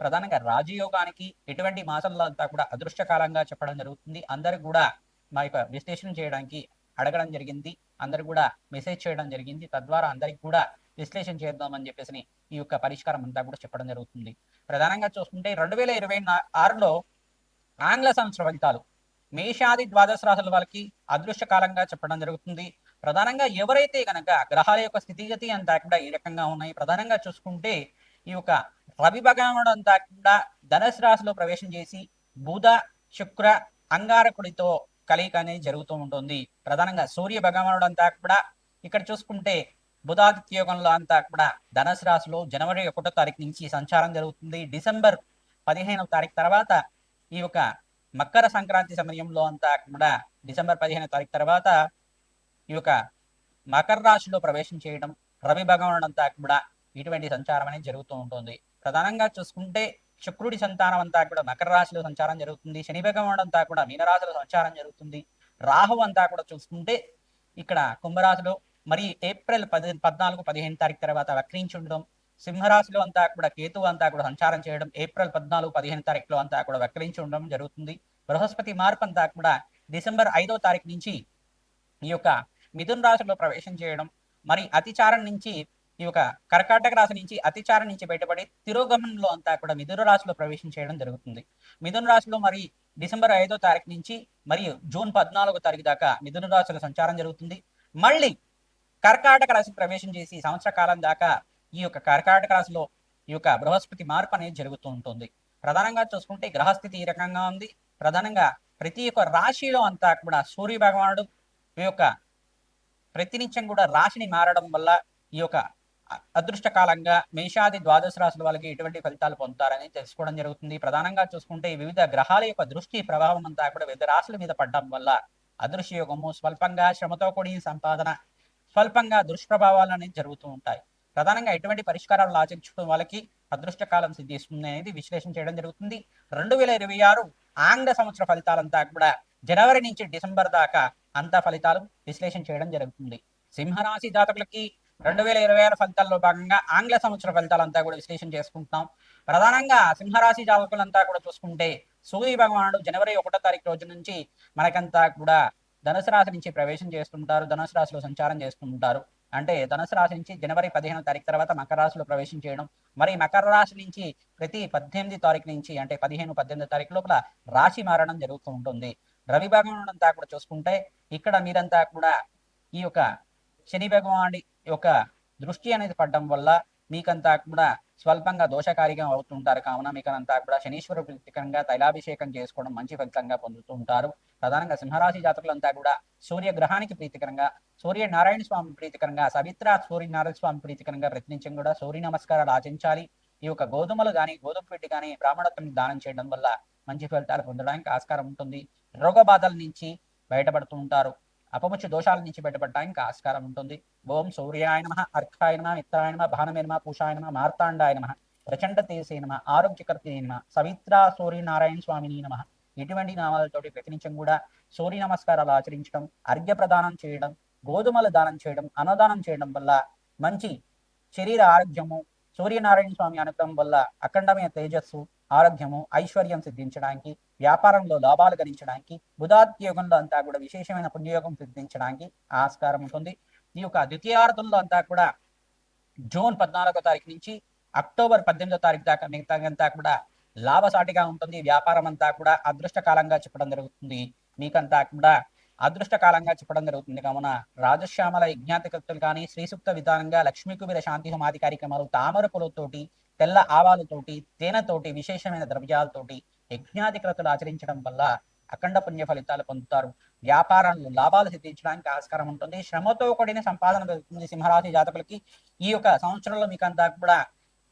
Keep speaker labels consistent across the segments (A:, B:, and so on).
A: ప్రధానంగా రాజయోగానికి ఎటువంటి మాసంలో అంతా కూడా అదృష్టకాలంగా చెప్పడం జరుగుతుంది. అందరు కూడా మా యొక్క విశ్లేషణ చేయడానికి అడగడం జరిగింది. అందరు కూడా మెసేజ్ చేయడం జరిగింది. తద్వారా అందరికి కూడా విశ్లేషణ చేద్దామని చెప్పేసి ఈ యొక్క పరిష్కారం అంతా కూడా చెప్పడం జరుగుతుంది. ప్రధానంగా చూసుకుంటే రెండు వేల ఇరవై ఆరులో ఆంగ్ల సంవత్సర ఫలితాలు. మేషాది ద్వాదశ రాశుల వాళ్ళకి అదృష్టకాలంగా చెప్పడం జరుగుతుంది. ప్రధానంగా ఎవరైతే కనుక గ్రహాల యొక్క స్థితిగతి అంతా కూడా ఈ రకంగా ఉన్నాయి. ప్రధానంగా చూసుకుంటే ఈ యొక్క రవి భగవానుడు అంతా కూడా ధనుసు రాశిలో ప్రవేశం చేసి బుధ శుక్ర అంగారకుడితో కలయిక అనేది జరుగుతూ ఉంటుంది. ప్రధానంగా సూర్య భగవానుడు అంతా కూడా ఇక్కడ చూసుకుంటే బుధాదిత్య యోగంలో అంతా కూడా ధనుసు రాశిలో జనవరి ఒకటో తారీఖు నుంచి సంచారం జరుగుతుంది. డిసెంబర్ పదిహేనవ తారీఖు తర్వాత ఈ యొక్క మకర సంక్రాంతి సమయంలో అంతా కూడా డిసెంబర్ పదిహేనవ తారీఖు తర్వాత ఈ యొక్క మకర రాశిలో ప్రవేశం చేయడం రవి భగవానుడు అంతా కూడా ఇటువంటి సంచారం అనేది జరుగుతూ ఉంటుంది. ప్రధానంగా చూసుకుంటే శుక్రుడి సంతానం అంతా కూడా మకర రాశిలో సంచారం జరుగుతుంది. శని భగవానుడు అంతా కూడా మీనరాశిలో సంచారం జరుగుతుంది. రాహు అంతా కూడా చూసుకుంటే ఇక్కడ కుంభరాశిలో మరి ఏప్రిల్ పది పద్నాలుగు పదిహేను తారీఖు తర్వాత వక్రించుండడం సింహరాశిలో అంతా కూడా కేతు అంతా కూడా సంచారం చేయడం ఏప్రిల్ పద్నాలుగు పదిహేను తారీఖులో అంతా కూడా వక్రించి ఉండడం జరుగుతుంది. బృహస్పతి మార్పు అంతా కూడా డిసెంబర్ ఐదో తారీఖు నుంచి ఈ యొక్క మిథున రాశిలో ప్రవేశం చేయడం మరి అతిచారం నుంచి ఈ యొక్క కర్కాటక రాశి నుంచి అతిచారం నుంచి బయటపడి తిరోగమనంలో అంతా కూడా మిథున రాశిలో ప్రవేశం చేయడం జరుగుతుంది. మిథున రాశిలో మరి డిసెంబర్ ఐదో తారీఖు నుంచి మరియు జూన్ పద్నాలుగో తారీఖు దాకా మిథున రాశిలో సంచారం జరుగుతుంది. మళ్ళీ కర్కాటక రాశి ప్రవేశం చేసి సంవత్సర కాలం దాకా ఈ యొక్క కర్కాటక రాశిలో ఈ యొక్క బృహస్పతి మార్పు అనేది జరుగుతూ ఉంటుంది. ప్రధానంగా చూసుకుంటే గ్రహస్థితి ఈ రకంగా ఉంది. ప్రధానంగా ప్రతి ఒక్క రాశిలో అంతా కూడా సూర్య భగవానుడు ఈ యొక్క ప్రతినిత్యం కూడా రాశిని మారడం వల్ల ఈ యొక్క అదృష్టకాలంగా మేషాది ద్వాదశ రాశుల వాళ్ళకి ఎటువంటి ఫలితాలు పొందుతారని తెలుసుకోవడం జరుగుతుంది. ప్రధానంగా చూసుకుంటే వివిధ గ్రహాల యొక్క దృష్టి ప్రభావం అంతా కూడా వివిధ రాశుల మీద పడడం వల్ల అదృశ్యయోగము స్వల్పంగా శ్రమతో కూడిన సంపాదన స్వల్పంగా దుష్ప్రభావాలు అనేది జరుగుతూ ఉంటాయి. ప్రధానంగా ఎటువంటి పరిష్కారాలు ఆచరించడం వాళ్ళకి అదృష్టకాలం సిద్ధిస్తుంది అనేది విశ్లేషణ చేయడం జరుగుతుంది. రెండు వేల ఇరవై ఆరు ఆంగ్ల సంవత్సర ఫలితాలంతా కూడా జనవరి నుంచి డిసెంబర్ దాకా అంతా ఫలితాలు విశ్లేషణ చేయడం జరుగుతుంది. సింహరాశి జాతకులకి రెండు వేల ఇరవై ఆరు ఫలితాల్లో భాగంగా ఆంగ్ల సంవత్సర ఫలితాలంతా కూడా విశ్లేషణ చేసుకుంటున్నాం. ప్రధానంగా సింహరాశి జాతకులంతా కూడా చూసుకుంటే సూర్య భగవానుడు జనవరి ఒకటో తారీఖు రోజు నుంచి మనకంతా కూడా ధనుసు రాశి నుంచి ప్రవేశం చేస్తుంటారు. ధనుసు రాశిలో సంచారం చేస్తుంటారు. అంటే ధనుసు రాశి నుంచి జనవరి పదిహేను తారీఖు తర్వాత మకర రాశిలో ప్రవేశం చేయడం మరి మకర రాశి నుంచి ప్రతి పద్దెనిమిది తారీఖు నుంచి అంటే పదిహేను పద్దెనిమిది తారీఖు లోపల రాశి మారడం జరుగుతూ ఉంటుంది. రవి భగవానుడు అంతా కూడా చూసుకుంటే ఇక్కడ మీరంతా కూడా ఈ యొక్క శని భగవానుడి యొక్క దృష్టి అనేది పడడం వల్ల మీకంతా కూడా స్వల్పంగా దోషకారిగా అవుతుంటారు. కావున మీకంతా కూడా శనీశ్వర ప్రీతికరంగా తైలాభిషేకం చేసుకోవడం మంచి ఫలితంగా పొందుతూ ఉంటారు. ప్రధానంగా సింహరాశి జాతకులంతా కూడా సూర్య గ్రహానికి ప్రీతికరంగా సూర్య నారాయణ స్వామి ప్రీతికరంగా సవిత్ర సూర్య నారాయణ స్వామి ప్రీతికరంగా ప్రతినిత్యం కూడా సూర్య నమస్కారాలు ఆచరించాలి. ఈ యొక్క గోధుమలు కానీ గోధుమ పిండి కానీ బ్రాహ్మణత్వం దానం చేయడం వల్ల మంచి ఫలితాలు పొందడానికి ఆస్కారం ఉంటుంది. రోగ బాధల నుంచి బయటపడుతూ ఉంటారు. అపముచ్చు దోషాల నుంచి బయటపడడానికి ఆస్కారం ఉంటుంది. ఓం సూర్యాయ నమ అర్కాయ నమ మిత్రాయ నమ భానమే నమ పూషాయ నమ మార్తాండాయ నమ ప్రచండ తేసే నమ ఆరోగ్యకర్తి నమ సవిత్ర సూర్యనారాయణ స్వామిని నమ ఇటువంటి నామాలతోటి ప్రతినిత్యం కూడా సూర్య నమస్కారాలు ఆచరించడం అర్ఘ్య ప్రదానం చేయడం గోధుమల దానం చేయడం అన్నదానం చేయడం వల్ల మంచి శరీర ఆరోగ్యము సూర్యనారాయణ స్వామి అనుగ్రహం వల్ల అఖండమైన తేజస్సు ఆరోగ్యము ఐశ్వర్యం సిద్ధించడానికి వ్యాపారంలో లాభాలు గణించడానికి బుధాత్య అంతా కూడా విశేషమైన పుణ్యయోగం సిద్ధించడానికి ఆస్కారం ఉంటుంది. ఈ యొక్క ద్వితీయార్థంలో అంతా కూడా జూన్ పద్నాలుగో తారీఖు నుంచి అక్టోబర్ పద్దెనిమిదో తారీఖు దాకా మిగతా అంతా కూడా లాభసాటిగా ఉంటుంది. వ్యాపారం అంతా కూడా అదృష్టకాలంగా చెప్పడం జరుగుతుంది. మీకంతా కూడా అదృష్టకాలంగా చెప్పడం జరుగుతుంది. కావున రాజశ్యామల యజ్ఞాతికృతులు కానీ శ్రీసూక్త విధానంగా లక్ష్మీ కుబీర శాంతి హోమాది కార్యక్రమాలు తామర పూలతోటి తెల్ల ఆవాలతోటి తేనెతోటి విశేషమైన ద్రవ్యాలతోటి యజ్ఞాధికృతులు ఆచరించడం వల్ల అఖండ పుణ్య ఫలితాలు పొందుతారు. వ్యాపారంలో లాభాలు సిద్ధించడానికి ఆస్కారం ఉంటుంది. శ్రమతో కూడిన సంపాదన పెరుగుతుంది సింహరాశి జాతకులకి. ఈ యొక్క సంవత్సరంలో మీకంతా కూడా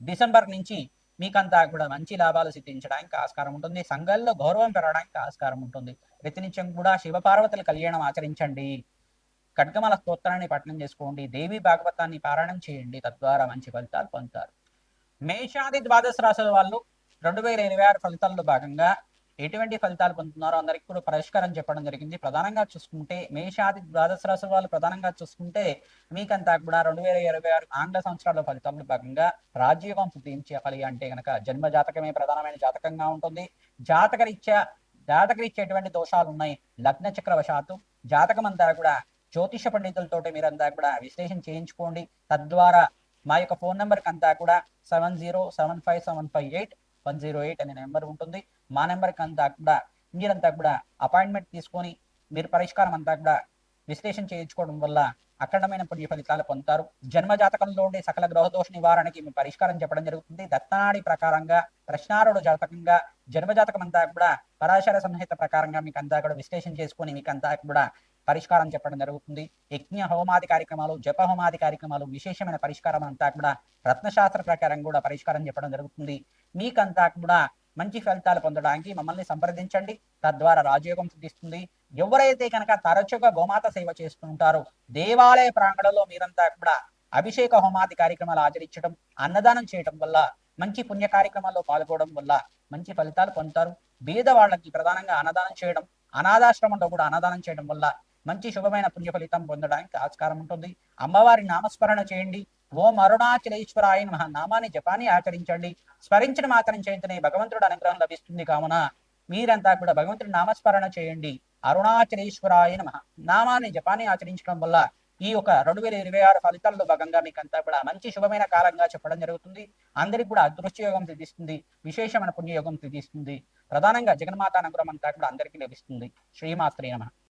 A: డిసెంబర్ నుంచి మీకంతా కూడా మంచి లాభాలు సిద్ధించడానికి ఆస్కారం ఉంటుంది. సంఘాల్లో గౌరవం పెరగడానికి ఆస్కారం ఉంటుంది. ప్రతినిత్యం కూడా శివపార్వతుల కళ్యాణం ఆచరించండి. ఖడ్గమల స్తోత్రాన్ని పఠనం చేసుకోండి. దేవి భాగవతాన్ని పారాయణం చేయండి. తద్వారా మంచి ఫలితాలు పొందుతారు. మేషాది ద్వాదశ రాశుల వాళ్ళు రెండు వేల ఇరవై ఆరు ఫలితాల్లో భాగంగా ఎటువంటి ఫలితాలు పొందుతున్నారో అందరికి కూడా పరిష్కారం చెప్పడం జరిగింది. ప్రధానంగా చూసుకుంటే మేషాది ద్వాదశ రాశుల వాళ్ళు ప్రధానంగా చూసుకుంటే మీకంతా కూడా రెండు వేల ఇరవై ఆరు ఆంగ్ల సంవత్సరాల ఫలితాల్లో భాగంగా రాజ్యోగం సిద్ధించాలి అంటే గనక జన్మ జాతకమే ప్రధానమైన జాతకంగా ఉంటుంది. జాతకరీత్యా ఎటువంటి దోషాలు ఉన్నాయి. లగ్న చక్రవశాత్తు జాతకం అంతా కూడా జ్యోతిష పండితులతోటి మీరంతా కూడా విశ్లేషణ చేయించుకోండి. తద్వారా మా యొక్క ఫోన్ నెంబర్కి అంతా కూడా seven zero seven five seven five eight one zero eight అనే నెంబర్ ఉంటుంది. మా నెంబర్కి అంతా కూడా మీరంతా కూడా అపాయింట్మెంట్ తీసుకొని మీరు పరిష్కారం అంతా కూడా విశ్లేషణ చేయించుకోవడం వల్ల అఖండమైన పుణ్య ఫలితాలు పొందుతారు. జన్మ జాతకంలో ఉండే సకల గ్రహదోష నివారణకి మీ పరిష్కారం చెప్పడం జరుగుతుంది. దత్తనాడి ప్రకారంగా ప్రశ్నారుడు జాతకంగా జన్మ జాతకం అంతా కూడా పరాశర సంహిత ప్రకారంగా మీకు అంతా కూడా విశ్లేషణ చేసుకొని మీకు అంతా కూడా పరిష్కారం చెప్పడం జరుగుతుంది. యజ్ఞ హోమాది కార్యక్రమాలు జప హోమాది కార్యక్రమాలు విశేషమైన పరిష్కారం అంతా కూడా రత్నశాస్త్ర ప్రకారం కూడా పరిష్కారం చెప్పడం జరుగుతుంది. మీకంతా కూడా మంచి ఫలితాలు పొందడానికి మమ్మల్ని సంప్రదించండి. తద్వారా రాజయోగం సిద్ధిస్తుంది. ఎవరైతే కనుక తరచుగా గోమాత సేవ చేస్తుంటారో దేవాలయ ప్రాంగణంలో మీరంతా కూడా అభిషేక హోమాది కార్యక్రమాలు ఆచరించడం అన్నదానం చేయడం వల్ల మంచి పుణ్య కార్యక్రమాల్లో పాల్గొనడం వల్ల మంచి ఫలితాలు పొందుతారు. బీద వాళ్ళకి ప్రధానంగా అన్నదానం చేయడం అనాథాశ్రమంలో కూడా అన్నదానం చేయడం వల్ల మంచి శుభమైన పుణ్య ఫలితం పొందడానికి ఆస్కారం ఉంటుంది. అమ్మవారి నామస్మరణ చేయండి. ఓం అరుణాచలేశ్వరాయ మహా నామాన్ని జపాన్ని ఆచరించండి. స్మరించిన మాత్రం చేతనే భగవంతుడు అనుగ్రహం లభిస్తుంది కావున మీరంతా కూడా భగవంతుడి నామస్మరణ చేయండి. అరుణాచలేశ్వరాయ నమః. నామాన్ని జపాన్ని ఆచరించడం వల్ల ఈ యొక్క రెండు వేల ఇరవై ఆరు ఫలితాల్లో భాగంగా మీకు అంతా కూడా మంచి శుభమైన కాలంగా చెప్పడం జరుగుతుంది. అందరికి కూడా అదృష్టయోగం సిద్ధిస్తుంది. విశేషమైన పుణ్యయోగం సిద్ధిస్తుంది. ప్రధానంగా జగన్మాత అనుగ్రహం అంతా కూడా అందరికీ లభిస్తుంది. శ్రీమాత్రే నమ.